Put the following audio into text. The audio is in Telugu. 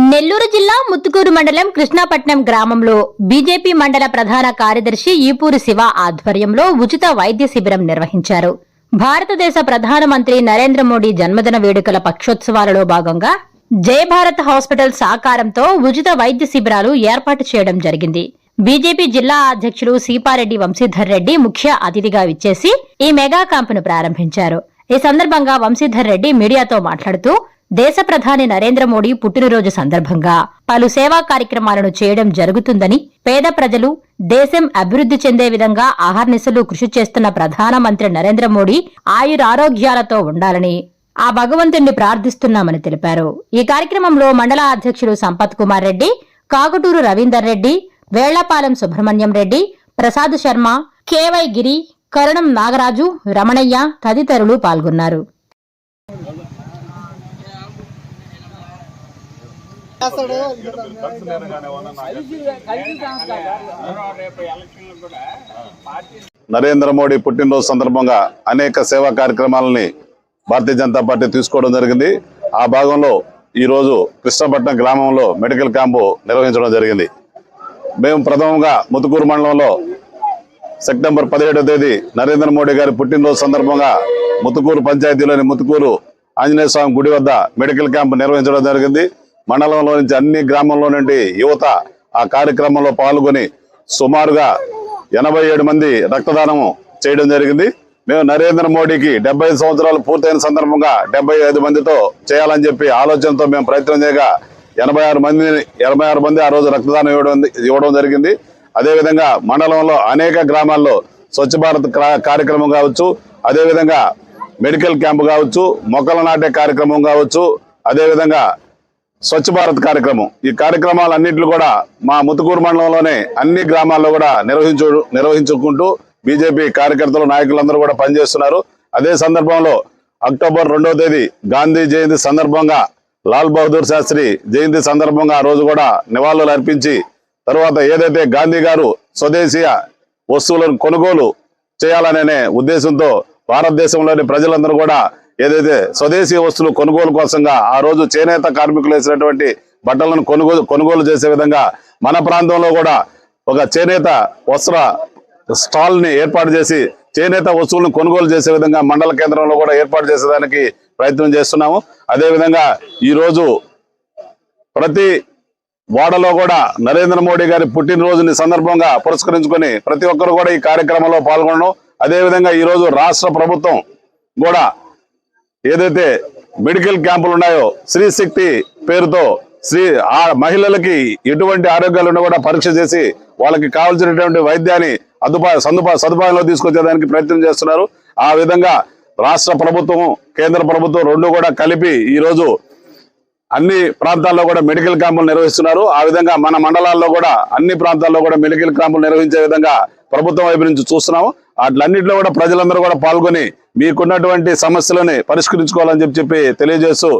నెల్లూరు జిల్లా ముత్తుకూరు మండలం కృష్ణాపట్నం గ్రామంలో బీజేపీ మండల ప్రధాన కార్యదర్శి ఈపూరి శివ ఆధ్వర్యంలో ఉచిత వైద్య శిబిరం నిర్వహించారు. భారతదేశ ప్రధానమంత్రి నరేంద్ర మోడీ జన్మదిన వేడుకల పక్షోత్సవాలలో భాగంగా జయ భారత్ హాస్పిటల్ సహకారంతో ఉచిత వైద్య శిబిరాలు ఏర్పాటు చేయడం జరిగింది. బీజేపీ జిల్లా అధ్యక్షులు సీపారెడ్డి వంశీధర్ రెడ్డి ముఖ్య అతిథిగా విచ్చేసి ఈ మెగా క్యాంపును ప్రారంభించారు. ఈ సందర్భంగా వంశీధర్ రెడ్డి మీడియాతో మాట్లాడుతూ దేశ ప్రధాని నరేంద్ర మోడీ పుట్టినరోజు సందర్భంగా పలు సేవా కార్యక్రమాలను చేయడం జరుగుతుందని పేద ప్రజలు దేశం అభివృద్ధి చెందే విధంగా ఆహార్నిశలు కృషి చేస్తున్న ప్రధానమంత్రి నరేంద్ర మోడీ ఆయురారోగ్యాలతో ఉండాలని ఆ భగవంతుణ్ణి ప్రార్థిస్తున్నామని తెలిపారు. ఈ కార్యక్రమంలో మండల అధ్యక్షుడు సంపత్ కుమార్ రెడ్డి కాకుటూరు రవీందర్ రెడ్డి వేళ్ళపాలెం సుబ్రహ్మణ్యం రెడ్డి ప్రసాద్ శర్మ కేవై గిరి కరుణం నాగరాజు రమణయ్య తదితరులు పాల్గొన్నారు. నరేంద్ర మోడీ పుట్టినరోజు సందర్భంగా అనేక సేవా కార్యక్రమాలని భారతీయ జనతా పార్టీ తీసుకోవడం జరిగింది. ఆ భాగంలో ఈరోజు కృష్ణపట్నం గ్రామంలో మెడికల్ క్యాంపు నిర్వహించడం జరిగింది. మేము ప్రథమంగా ముతుకూరు మండలంలో సెప్టెంబర్ పదిహేడవ తేదీ నరేంద్ర మోడీ గారి పుట్టినరోజు సందర్భంగా ముతుకూరు పంచాయతీలోని ముతుకూరు ఆంజనేయ స్వామి గుడి వద్ద మెడికల్ క్యాంప్ నిర్వహించడం జరిగింది. మండలంలో నుంచి అన్ని గ్రామంలో నుండి యువత ఆ కార్యక్రమంలో పాల్గొని సుమారుగా ఎనభై ఏడు మంది రక్తదానం చేయడం జరిగింది. మేము నరేంద్ర మోడీకి డెబ్బై సంవత్సరాలు పూర్తయిన సందర్భంగా డెబ్బై ఐదు మందితో చేయాలని చెప్పి ఆలోచనతో మేము ప్రయత్నం చేయగా ఎనభై ఆరు మంది ఎనభై ఆరు మంది ఆ రోజు రక్తదానం ఇవ్వడం ఇవ్వడం జరిగింది. అదేవిధంగా మండలంలో అనేక గ్రామాల్లో స్వచ్ఛ భారత్ క్రా- కార్యక్రమం కావచ్చు అదేవిధంగా మెడికల్ క్యాంప్ కావచ్చు మొక్కలు నాటే కార్యక్రమం కావచ్చు అదేవిధంగా స్వచ్ఛ భారత్ కార్యక్రమం. ఈ కార్యక్రమాలన్నింటిలో కూడా మా ముతుకూరు మండలంలోనే అన్ని గ్రామాల్లో కూడా నిర్వహించు నిర్వహించుకుంటూ బీజేపీ కార్యకర్తలు నాయకులందరూ కూడా పనిచేస్తున్నారు. అదే సందర్భంలో అక్టోబర్ రెండవ తేదీ గాంధీ జయంతి సందర్భంగా లాల్ బహదూర్ శాస్త్రి జయంతి సందర్భంగా ఆ రోజు కూడా నివాళులు అర్పించి తర్వాత ఏదైతే గాంధీ గారు స్వదేశీయ వస్తువులను కొనుగోలు చేయాలనే ఉద్దేశంతో భారతదేశంలోని ప్రజలందరూ కూడా ఏదైతే స్వదేశీ వస్తువులు కొనుగోలు కోసంగా ఆ రోజు చేనేత కార్మికులు వేసినటువంటి బట్టలను కొనుగోలు కొనుగోలు చేసే విధంగా మన ప్రాంతంలో కూడా ఒక చేనేత వస్త్ర స్టాల్ని ఏర్పాటు చేసి చేనేత వస్తువులను కొనుగోలు చేసే విధంగా మండల కేంద్రంలో కూడా ఏర్పాటు చేసేదానికి ప్రయత్నం చేస్తున్నాము. అదేవిధంగా ఈరోజు ప్రతి వాడలో కూడా నరేంద్ర మోడీ గారి పుట్టినరోజుని సందర్భంగా పురస్కరించుకొని ప్రతి ఒక్కరు కూడా ఈ కార్యక్రమంలో పాల్గొనడం. అదేవిధంగా ఈరోజు రాష్ట్ర ప్రభుత్వం కూడా ఏదైతే మెడికల్ క్యాంపులు ఉన్నాయో స్త్రీ శక్తి పేరుతో స్త్రీ ఆ మహిళలకి ఎటువంటి ఆరోగ్యాలు ఉన్నా కూడా పరీక్ష చేసి వాళ్ళకి కావాల్సినటువంటి వైద్యాన్ని అదుపా సదుపా సదుపాయంలో తీసుకొచ్చేదానికి ప్రయత్నం చేస్తున్నారు. ఆ విధంగా రాష్ట్ర ప్రభుత్వం కేంద్ర ప్రభుత్వం రెండు కూడా కలిపి ఈరోజు అన్ని ప్రాంతాల్లో కూడా మెడికల్ క్యాంపులు నిర్వహిస్తున్నారు. ఆ విధంగా మన మండలాల్లో కూడా అన్ని ప్రాంతాల్లో కూడా మెడికల్ క్యాంపులు నిర్వహించే విధంగా ప్రభుత్వం వైపు నుంచి చూస్తున్నాము. అట్లన్నింటిలో కూడా ప్రజలందరూ కూడా పాల్గొని మీకున్నటువంటి సమస్యలని పరిష్కరించుకోవాలని చెప్పి చెప్పి తెలియజేస్తూ